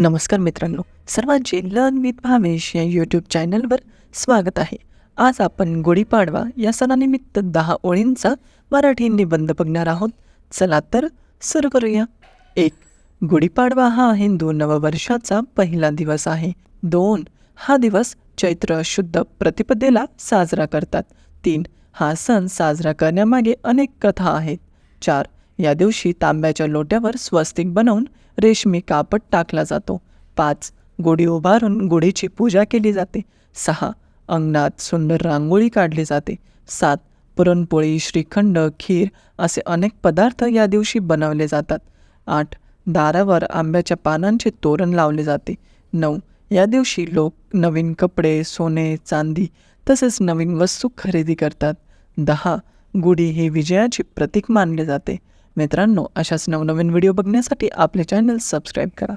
नमस्कार मित्रांनो सर्वांचे लर्न विथ भावेश या यूट्यूब चॅनलवर स्वागत आहे. आज आपण गुढीपाडवा या सणानिमित्त दहा ओळींचा मराठी निबंध बघणार आहोत. चला तर सुरू करूया. एक गुढीपाडवा हा हिंदू नववर्षाचा पहिला दिवस आहे. दोन हा दिवस चैत्र शुद्ध प्रतिपदेला साजरा करतात. तीन हा सण साजरा करण्यामागे अनेक कथा आहेत. चार या दिवशी तांब्याच्या लोट्यावर स्वस्तिक बनवून रेशमी कापड टाकला जातो. पाच गुढी उभारून गुढीची पूजा केली जाते. सहा अंगणात सुंदर रांगोळी काढली जाते. सात पुरणपोळी श्रीखंड खीर असे अनेक पदार्थ या दिवशी बनवले जातात. आठ दारावर आंब्याच्या पानांचे तोरण लावले जाते. नऊ या दिवशी लोक नवीन कपडे सोने चांदी तसेच नवीन वस्तू खरेदी करतात. दहा गुढी हे विजयाचे प्रतीक मानले जाते. मित्रांनो अशाच नवनवीन व्हिडिओ बघण्यासाठी आपले चॅनल सबस्क्राईब करा.